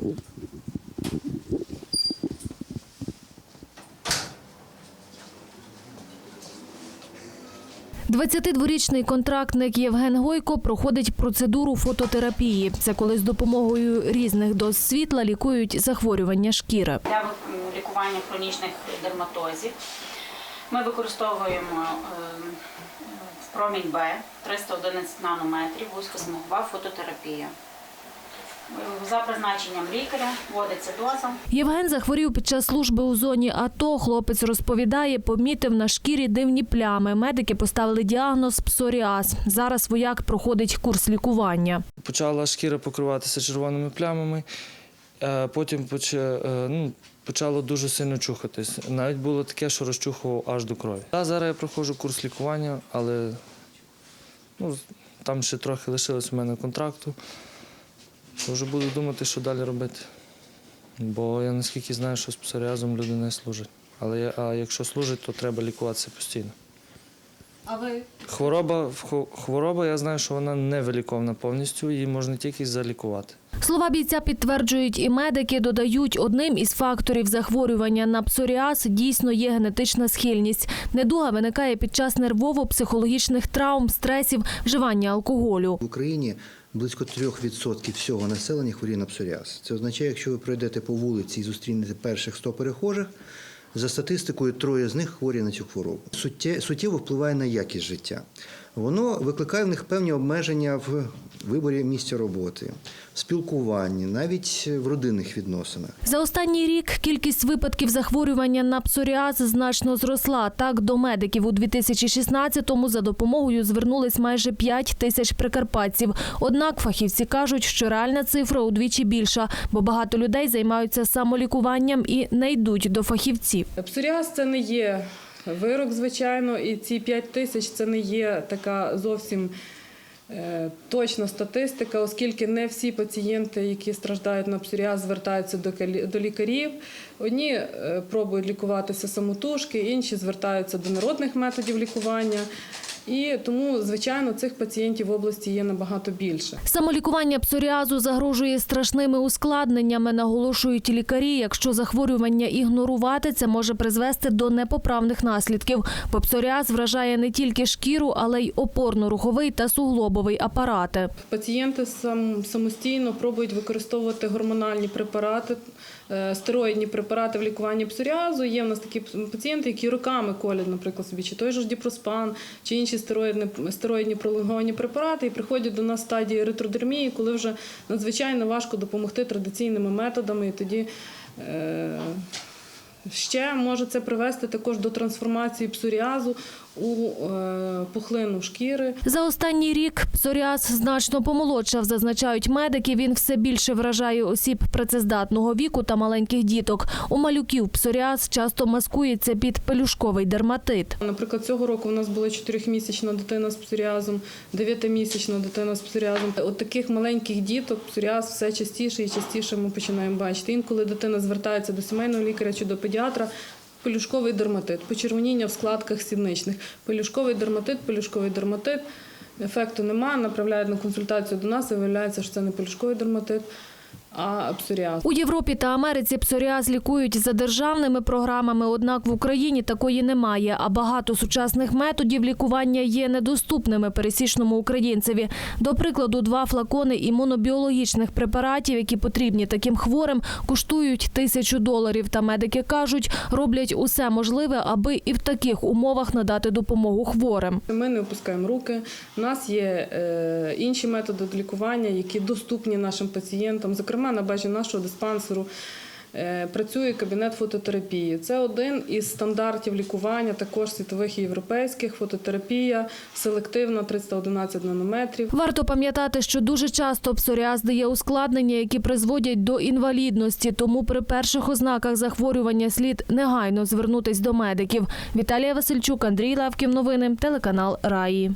– 22-річний контрактник Євген Гойко проходить процедуру фототерапії. Це коли з допомогою різних доз світла лікують захворювання шкіри. Для лікування хронічних дерматозів ми використовуємо е, промінь Б 311 нанометрів, вузькосмугова фототерапія. За призначенням лікаря вводиться доза. Євген захворів під час служби у зоні АТО. Хлопець розповідає, помітив на шкірі дивні плями. Медики поставили діагноз псоріаз. Зараз вояк проходить курс лікування. Почала шкіра покриватися червоними плямами, е, потім е, ну, почало дуже сильно чухатись. Навіть було таке, що розчухував аж до крові. Зараз я проходжу курс лікування, але ну, там ще трохи лишилось у мене контракту. То вже буду думати, що далі робити. Бо я наскільки знаю, що з псоріазом люди не служать. Але а якщо служить, то треба лікуватися постійно. А ви Хвороба, хвороба, я знаю, що вона не виліковна повністю, її можна тільки залікувати. Слова бійця підтверджують і медики. Додають, одним із факторів захворювання на псоріаз дійсно є генетична схильність. Недуга виникає під час нервово-психологічних травм, стресів, вживання алкоголю. В Україні близько 3% всього населення хворіє на псоріаз. Це означає, якщо ви пройдете по вулиці і зустрінете перших 100 перехожих, за статистикою троє з них хворі на цю хворобу. Суттє- Суттєво впливає на якість життя. Воно викликає в них певні обмеження в виборі місця роботи, в спілкуванні, навіть в родинних відносинах. За останній рік кількість випадків захворювання на псоріаз значно зросла. Так, до медиків у 2016-му за допомогою звернулись майже 5 тисяч прикарпатців. Однак фахівці кажуть, що реальна цифра удвічі більша, бо багато людей займаються самолікуванням і не йдуть до фахівців. Псоріаз це не є вирок, звичайно, і ці 5 тисяч це не є така зовсім е, точна статистика, оскільки не всі пацієнти, які страждають на псоріаз, звертаються до лікарів. Одні е, пробують лікуватися самотужки, інші звертаються до народних методів лікування. І тому, звичайно, цих пацієнтів в області є набагато більше. Самолікування псоріазу загрожує страшними ускладненнями, наголошують лікарі. Якщо захворювання ігнорувати, це може призвести до непоправних наслідків. Бо псоріаз вражає не тільки шкіру, але й опорно-руховий та суглобовий апарати. Пацієнти сам, самостійно пробують використовувати гормональні препарати, е, стероїдні препарати в лікуванні псоріазу. Є в нас такі пацієнти, які роками колять, наприклад, собі чи той же ж діпроспан, чи інші стероїдні, стероїдні пролонговані препарати, і приходять до нас стадії еритродермії, коли вже надзвичайно важко допомогти традиційними методами. І тоді е, ще може це привести також до трансформації псоріазу у е, пухлину шкіри. За останній рік псоріаз значно помолодшав, зазначають медики. Він все більше вражає осіб працездатного віку та маленьких діток. У малюків псоріаз часто маскується під пелюшковий дерматит. Наприклад, цього року у нас була 4-місячна дитина з псоріазом, 9-місячна дитина з псоріазом. От таких маленьких діток псоріаз все частіше і частіше ми починаємо бачити. Інколи дитина звертається до сімейного лікаря чи до педіатра. Пелюшковий дерматит, почервоніння в складках сідничних. Пелюшковий дерматит, пелюшковий дерматит. Ефекту немає, направляють на консультацію до нас і виявляється, що це не пелюшковий дерматит, а псоріаз. У Європі та Америці псоріаз лікують за державними програмами, однак в Україні такої немає. А багато сучасних методів лікування є недоступними пересічному українцеві. До прикладу, два флакони імунобіологічних препаратів, які потрібні таким хворим, коштують тисячу доларів. Та медики кажуть, роблять усе можливе, аби і в таких умовах надати допомогу хворим. Ми не опускаємо руки. У нас є е, інші методи лікування, які доступні нашим пацієнтам. Зокрема, на базі нашого диспансеру е, працює кабінет фототерапії. Це один із стандартів лікування, також світових і європейських. Фототерапія селективна 311 нанометрів. Варто пам'ятати, що дуже часто псоріаз дає ускладнення, які призводять до інвалідності. Тому при перших ознаках захворювання слід негайно звернутись до медиків. Віталія Васильчук, Андрій Левків. Новини телеканал Раї.